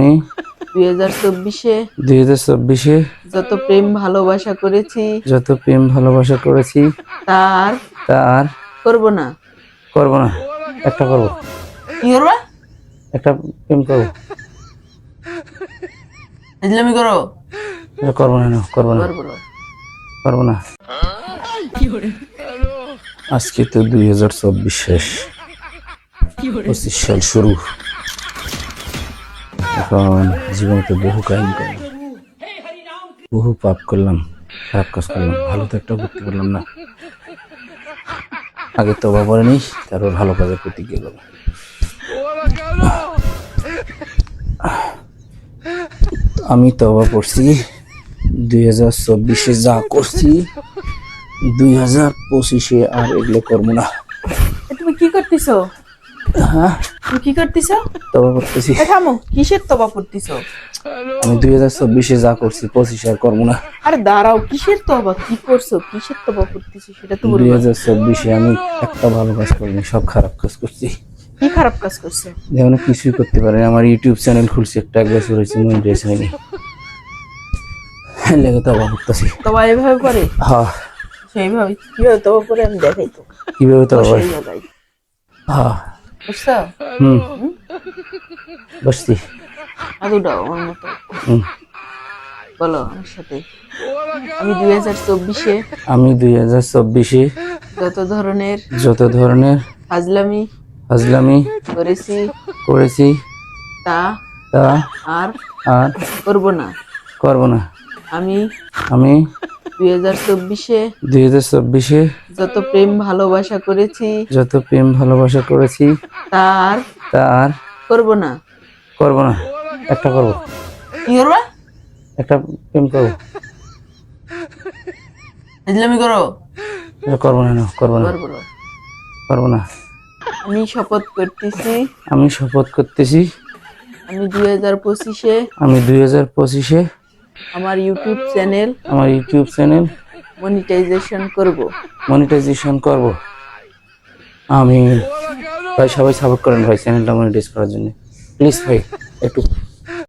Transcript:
আমি দুই হাজার চব্বিশে দুই হাজার চব্বিশে যত প্রেম ভালোবাসা করেছি যত প্রেম ভালোবাসা করেছি তার তা আর করব না। করব না। একটা করব। কি করবা? একটা প্রেম করব। ইসলামি করো। করব না না, করব না। করব না। করব না। আজকে তো দুই হাজার চব্বিশ শেষ। পঁচিশ সাল শুরু। এখন জীবনে তো বহু কাহিনী করলাম। বহু পাপ করলাম, খারাপ কাজ করলাম, ভালো তো একটা করতে পারলাম না। আগে তো বা পড়েনি তারপর ভালো কাজের প্রতি গেল আমি তবা করছি, দুই হাজার চব্বিশে যা করছি, দুই হাজার পঁচিশে আর এগুলো করব না। তুমি কি করতেছো? হ্যাঁ? তুমি কি করতেছো? তবা করতেছি। থামো কিসের তবা করতেছো? আমি দুই হাজার চব্বিশে যা করছি পঁচিশে আর করব না। আরে দাঁড়াও কিসের তবা? কি করছ? কিসের তবা করতেছো সেটা তো দুই হাজার চব্বিশে আমি একটা ভালো কাজ করিনি সব খারাপ কাজ করছি। কি খারাপ কাজ করছ? যেমন কিছুই করতে পারি আমার ইউটিউব চ্যানেল খুলছি একটা এক বছর হয়েছে মনিটাইজ হয়নি লেগে তবা করতেছি। তবা এভাবে করে? হ্যাঁ। সেইভাবে কীভাবে তবা করে আমি দেখাই তো। কীভাবে তবা? হ্যাঁ। বুঝছ হুম। বসছি। আদুটাও আমার মতো। বলো আমার সাথে। আমি দুই হাজার চব্বিশে। আমি দুই হাজার চব্বিশে। যত ধরনের যত ধরনের ফাজলামি ফাজলামি করেছি করেছি তা তা আর আর করব না। করব না। আমি আমি দুই হাজার চব্বিশে দুই হাজার চব্বিশে যত প্রেম ভালোবাসা করেছি যত প্রেম ভালোবাসা করেছি তা আর আর করব না। করব না। একটা করব। কি করবা? একটা প্রেম করব। ইসলামি করো। করব না না, করব না। করব না। করব না। আমি শপথ করতেছি। আমি শপথ করতেছি। আমি দুই হাজার পঁচিশে আমি দুই হাজার পঁচিশে আমার ইউটিউব চ্যানেল আমার ইউটিউব চ্যানেল মনিটাইজেশন করব। মনিটাইজেশন করব। আমি ভাই সবাই সাপোর্ট করেন ভাই চ্যানেলটা মনিটাইজ করার জন্য। প্লিজ ভাই একটু